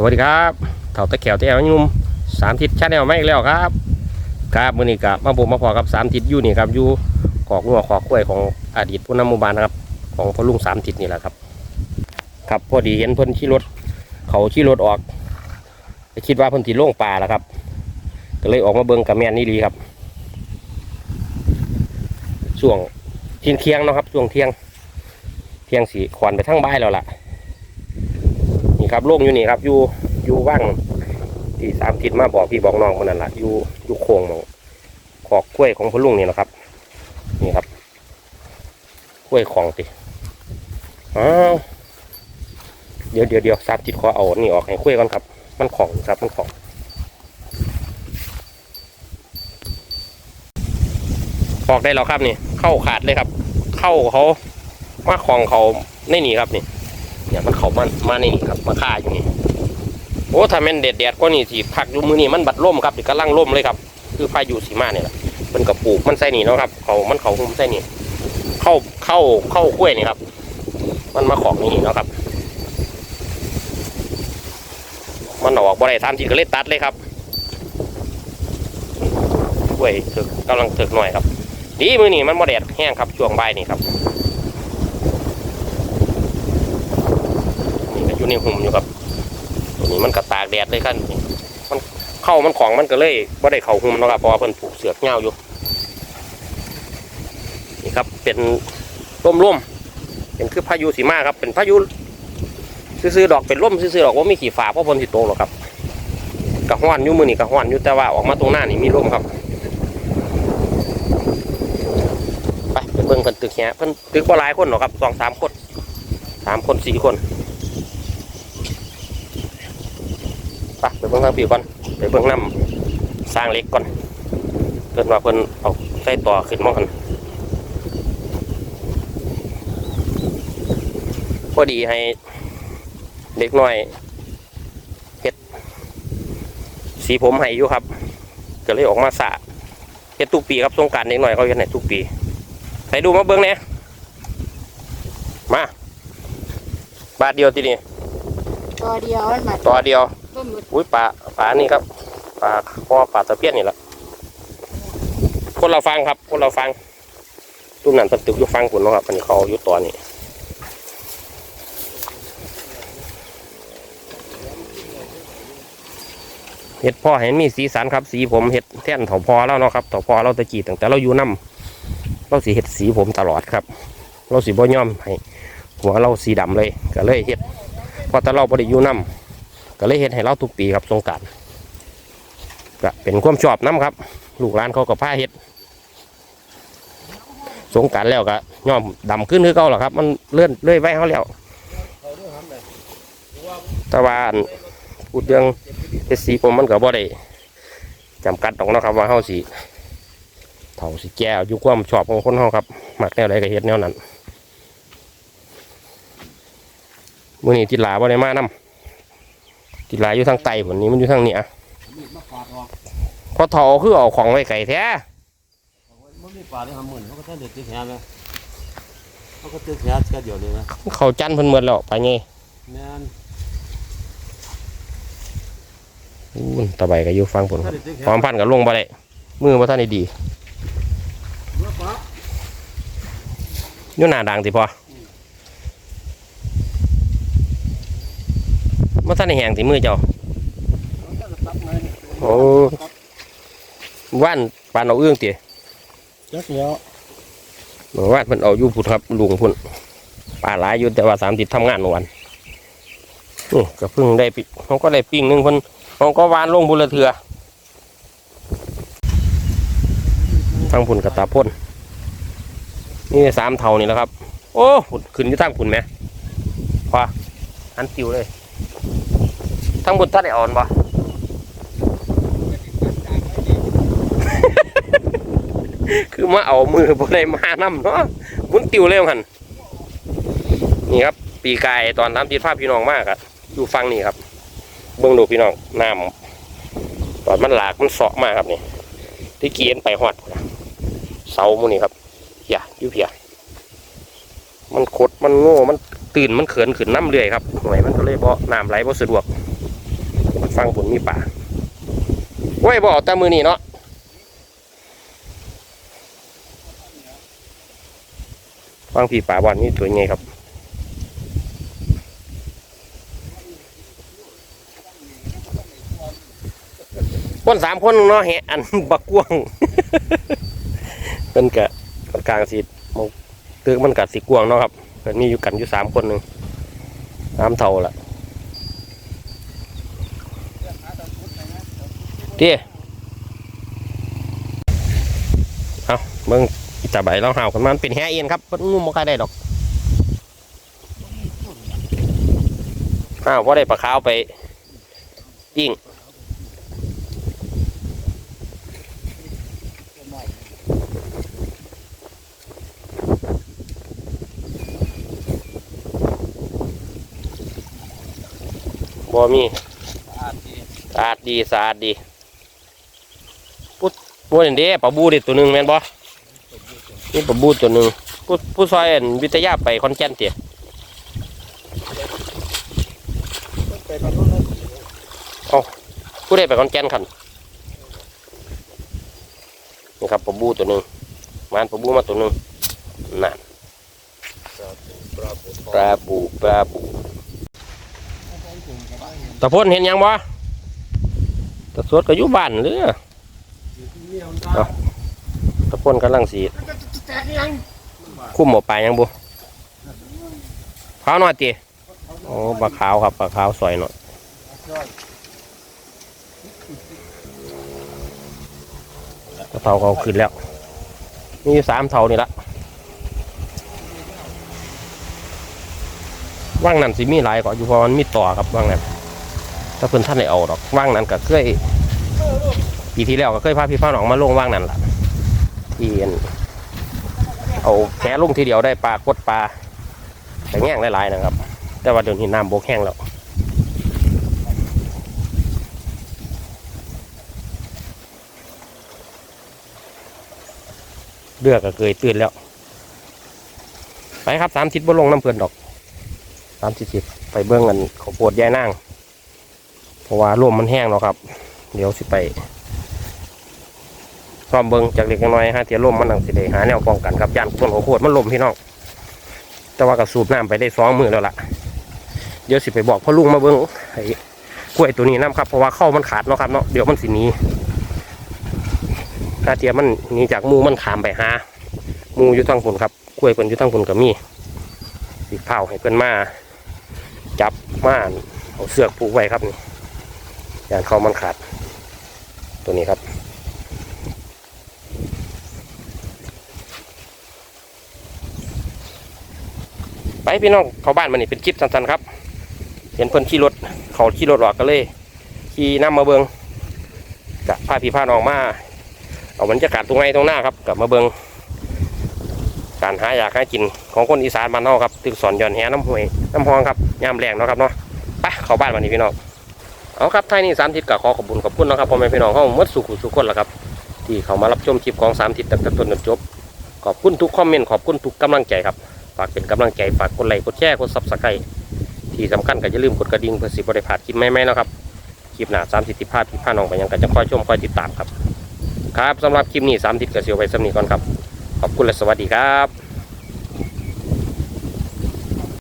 สวัสดีครับเถาตะแขวตะแอวยุ่มสามทิศชาแนลมาอีกแล้วครับครับมือนี้กับมาบุกมาพอกับสามทิศอยู่นี่ครับอยู่ขอกงัวขอกล้วยของอดีตผู้นำหมู่บ้านนะครับ ของพ่อลุงสามทิศนี่แหละครับ ครับพอดีเห็นเพิ่นขี่รถ เขาขี่รถออกคิดว่าเพิ่นที่โล่งป่าแล้วครับ ก็เลยออกมาเบิ่งกับแม่นนี่ดีครับช่วงเที่ยงเที่ยงนะครับช่วงเที่ยง เที่ยงสีขวานไปทั้งบ้านแล้วล่ะ ครับโล่งอยู่นี่ครับอยู่อยู่ว่างที่สามทิศมาบอกพี่บอกน้องคนนั้นแหละอยู่อยู่โค้งหมองขอกกล้วยของพ่อลุงนี่นะครับ นี่ครับกล้วยของติอ้าวเดี๋ยวเดี๋ยวเดี๋ยวสามทิศขอเอานี่ออกให้กล้วยก่อนครับ มันของครับมันของออกได้แล้วครับนี่ เข้าขาดเลยครับ เข้าเขามาของเขาในนี่ครับนี่ มันเขามามาในนี่ครับมาฆ่าอยู่นี่โอ้ถ้าแม่นเด็ดแดดก็นี่สิพักอยู่มือนี่มันบัดล่มครับนี่กำลังล่มเลยครับ คือพายุสีมาเนี่ยแหละเป็นกระปูกมันใส่นี่เนาะครับ เขามันเขาหุ้มใส่นี่เข้าเข้าเข้ากล้วยนี่ครับ มันมาของนี่เนาะครับ มันออกบ่ได้ทันทีก็เลยตัดเลยครับกล้วยถึกกำลังถึกหน่อยครับ ดีมือนี่มันบ่แดดแห้งครับช่วงบ่ายนี่ครับ นี่ก็ อยู่ในหุ่มอยู่ครับตัวนี้มันก็ตากแดดเลยครับนี่มันเข้ามันของมันก็เลยว่าได้เข่าหุ่มนะครับเพราะว่าเพิ่นผูกเสือกเงาอยู่นี่ครับเป็นร่มร่มเป็นคือพายุสีมาครับ เป็นพายุซื้อๆดอกเป็นร่มซื้อๆดอกว่ามีขี่ฝาเพราะพนสิโตหรอกครับกระห้อนอยู่มือนี่กระห้อนอยู่แต่ว่าออกมาตรงหน้านี่มีร่มครับไปไปเบิ่งเพิ่นตึกเนี้ยเพิ่นตึกบ่หลายคนหรอกครับสองสามคนสามคนสี่คน ไปไป เบิ่งทางปีก่อนไปเบิ่งน้ำสร้างเล็กก่อนเกิดว่าเพิ่นเอาใส่ต่อขึ้นมากันพอดีให้เด็กน้อยเฮ็ด สีผมให้อยู่ครับก็เลยออกมาสะเฮ็ดทุกปีครับสงการเด็กน้อยเขาเฮ็ดให้ทุกปีไปดูมาเบิ่งเนี่ยมา บาทเดียวทีนี้ ตัวเดียวมันมาต่อเดียวเพิ่มหมดอุ้ยปลาปลานี่ครับปลาคอปลาตะเพียนนี่แหละคนเราฟังครับ คนเราฟังตุ้มนั่นเพิ่นตึกอยู่ฟังคุณเนาะครับอันนี้เขาอยู่ตัวนี้เห็ดพ่อเห็นมีสีสันครับ สีผมเห็ดแท่นเถาพอแล้วเนาะครับเถาพอเราตะกี้ตั้งแต่เราอยู่น้ำเราสีเห็ดสีผมตลอดครับ เราสีบ่ย่อมให้หัวเราสีดำเลยก็เลยเห็ดเพอแต่เราบ่ได้อยู่น้ำก็เลยเห็นให้เราทุกปีครับสงการก็เป็นความชอบน้ำครับ ลูกหลานเขาก็พาเห็ดสงการแล้วก็ย่อมดำขึ้นคือเก่าหรอครับ มันเลื่อนเลื่อยไว้เขาแล้วต่ว่าอันพูดเรื่องเฮ็ดสีผมมันก็บ่ได้จำกัดตรงนะครับว่าเฮาสีเถาสีแก้วอยู่ความชอบของคนเฮาครับหมักแนวใดก็เฮ็ดแนวนั้น มื้อนี้จิตหลาบ่ได้มานำกีฬาอยู่ทางไตผลนี้มันอยู่ทางเหนี้ยพอถอคือเอาของไว้ไก่แท้มันมีปลาที่ทำหมื่นเขาก็แค่เด็ดที่แหนไหมเขาก็ตึกแหนแค่เดียวเลยนะเขาจันเพิ่นเมือแล้วไปไงแม่นอู้นตะไบก็อยู่ฟังผลถ้าเด็ดที่แหความพันกับลงบ่ได้มือบ่ท่านได้ดีเมื่อปลาอยู่หน้าดังติพอ บ่ท่านได้แหงติมือเจ้าโอ้ว่านปานเอาเอื้องติจักเดียวเมื่อวานเพิ่นเอาอยู่พุ่นครับลุงพุ่นปลาหลายอยู่แต่ว่าสามติดทำงานวันนี่ก็เพิ่งได้ปิเขาก็ได้ปิ้งหนึงเพิ่นเขาก็วานลงบุนละเถือทั้งพุ่นกับตาพ่นนี่สามเท่านี่แหล้วครับ โอ้พุ่นขึ้นอยู่ทั้งพุ่นไหมพอหันติวเลย ทั้งพุ่นท่านได้อ่อนปะคือมาเอามือบ่ได้มานำเนาะหมุนติวเร็วหันนี่ครับ ปีกายตอนทำติดภาพพี่น้องมากอะอยู่ฟังนี่ครับ เบื้องดูพี่น้องน้ำตอนมันหลากมันเสาะมากครับนี่ ที่เกียนไปหอดเสามูนี่ครับเพียอยู่เพียมันขดมันโง่มันตื่นมันเขินขึ้นน้ำเรื่อยครับหน่วยมันก็เลยบ่น้ำไหลบ่สะดวก ฟังผลมีป่าโอ้บอกต่มือนี่เนาะฟังพี่ป่าบอลนี่ตัวไงครับคนสามคนเนาะแหอันบักกวงเป็นกะกลางสีมองตึกมันกัดสีกวงเนาะครับเพิ่นมีอยู่กันอยู่สามคนหนึ่งสามเท่าละ เตี้ยเอาเบิ่งตาใบเราห่ากันมันเป็นแฮเอ็นครับมันงูมันใครได้ดอกอ้าวว่าได้ปลาขาวไปปิ้งบ่มีสะอาดดีสะอาดดี บบ่เห็นเด้ปลาบูดิตัวหนึ่งแม่นบ่นี่ปลาบูตัวหนึ่งผู้ผู้ซอยอันวิทยาไปคอนแกนเตี่ยผู้ใดไปคอนแกนคันนี่ครับปลาบูตัวหนึ่งมานปลาบูมาตัวหนึ่งนั่นปลาบูปลาบูตะพ่นเห็นยังบ่ตะสวดก็อยู่บ้านหรือ เอาตะพ่นกำลังสีคุ้มหมอปลายยังบุขาวหน่อยตีโอ้ปลาขาวครับปลาขาวสวยหน่อยกระเทาเขาขึ้นแล้ว มีอยู่สามเท่านี่ละว่างนั่นสิมีหลายกว่าอยู่เพราะมันมีต่อครับว่างนั่นถ้าเพิ่นท่านได้เอาดอกว่างนั้นก็เคย ปีที่แล้วก็เคยพาพี่พาหนองมาลงว่างนั้นล่ะที่อันเอาแค่ลงทีเดียวได้ปลากดปลาแต่แง่งหลายๆนะครับ แต่ว่าเดี๋ยวนี้น้ำบกแห้งแล้วเลือกก็เคยตื่นแล้ว ไปครับสามทิศบนลงน้ำเพื่อนดอกสามทิศไปเบื้องกันเขาวดยายนางเพราะว่าลมมันแห้งแล้วครับ เดี๋ยวสิไป ซ้อมเบิงจากเล็กน้อยฮะเทียลมมันหนังสิได้หาแนวป้องกันครับยานต้นหัวโคตรมันลมพี่น้องแต่ว่าก็สูบน้ำไปได้สองมือแล้วล่ะเดี๋ยวสิไปบอกพ่อลุงมาเบิงไอ้กล้วยตัวนี้น้ำครับเพราะว่าเข้ามันขาดเนาะครับเนาะเดี๋ยวมันสิหนีถ้าเทียมันหนีจากมูมันขามไปหามูอยู่ทางผลครับกล้วยเพิ่นอยู่ทางผลกับมีสีเผาให้เพิ่นมาจับม่านเอาเสือกผูกไว้ครับนี่ยานเข้ามันขาดตัวนี้ครับ ไปพี่น้องเข้าบ้านมันนี่เป็นคลิปสั้นๆครับ เห็นเพิ่นขี่รถเขาขี่รถหลอกก็เลยขี่น้ำมาเบิงกับพาพี่พานองมาเอาบรรยากาศตรงไหนตรงหน้าครับกับมาเบิงการหาอยากให้กินของคนอีสานบ้านเฮาครับตึกสอนย้อนแหน้ำห้วยน้ำหองครับยามแรงเนาะครับเนาะไปเข้าบ้านมันนี่พี่น้องเอาครับท้ายนี้สามทิศก็ขอขอบคุณขอบคุณนะครับพ่อแม่พี่น้องเฮาหมดสุขุสุขคนละครับ ที่เขามารับชมคลิปของสามทิศตั้งแต่ต้นจนจบขอบคุณทุกคอมเมนต์ขอบคุณทุกกำลังใจครับ ฝากเป็นกำลังใจฝากกดไลค์กดแชร์กดซับสไครต์ที่สำคัญก็อย่าลืมกดกระดิ่งเพื่อสิบริพลาดคลิปใหม่ๆนะครับคลิปหน้าสามสิที่พลาพที่พาน้องไปยังกันจะคอยชมคอยติดตามครับ ครับสำหรับคลิปนี้สามทิศก็เสียวไปสำนีก่อนครับ ขอบคุณและสวัสดีครับ